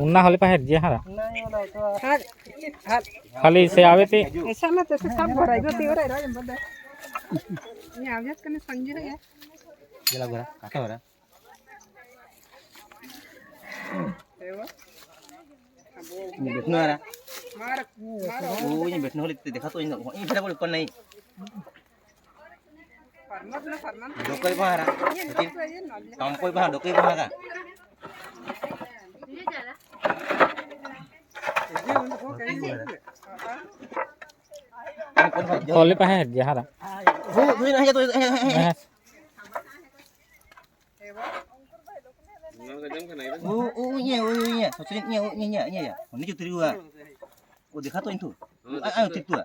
उन्ना हले पहर जे हरा नहीं वाला खाली से आवे ते ऐसा ना तो सब भरा जो ते भरा रे बंदा ये आवजत कने संगे है ये लग रहा काका भरा देवा बैठना रहा मार मार ओ ये बैठना होले देखा तो इन ये बेटा बोल कौन नहीं cây पहारा टम्कै पहाड ढोकै पहारा Thôi phải bao giờ hả? Vui vui này tôi. Ô ô nhẹ ô nhẹ, thật sự nhẹ nhẹ nhẹ nhẹ. Còn đi chụp tiêu à? Ủa để khác tôi anh thủ. Ai ai chụp tuổi? À?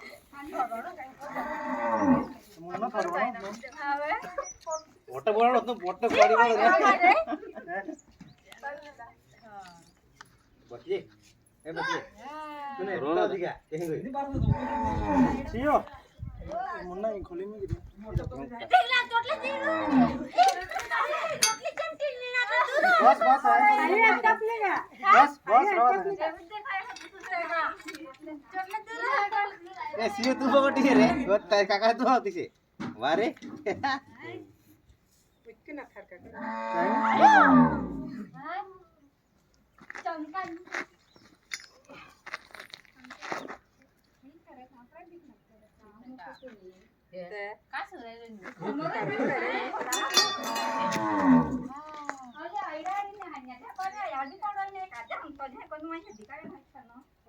పొట్ట పోరాడు వద్దు పొట్ట పడిపోడు బట్టి ఏ బట్టి తీయో మొన్న ఇంకొలి మీకు బస్ బస్ బస్ బస్ এ সিও তুই বটিছে রে ওর তাই কাকা তো হতিছে বারে পিটকে না থার কাকা চমকান काय सुरू आईडा आणि हन्या त्या पण आधी काढून नाही का त्या म्हणतो कोण माझ्या अधिकारी माहिती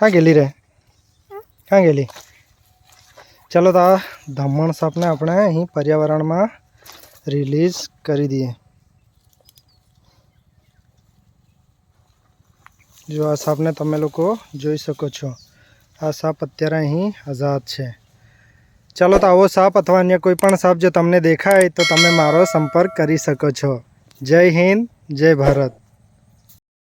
कहाँ गेली रे कहाँ गेली चलो तो दमन सब ने अपने ही पर्यावरण में रिलीज कर दिए जो आ साप ने तब लोग जी सको आ साप अत्यार आजाद है चलो तो आव साप अथवा अन्य कोईपण साप जो तमने देखा है तो तब मारो संपर्क कर सको जय हिंद जय भारत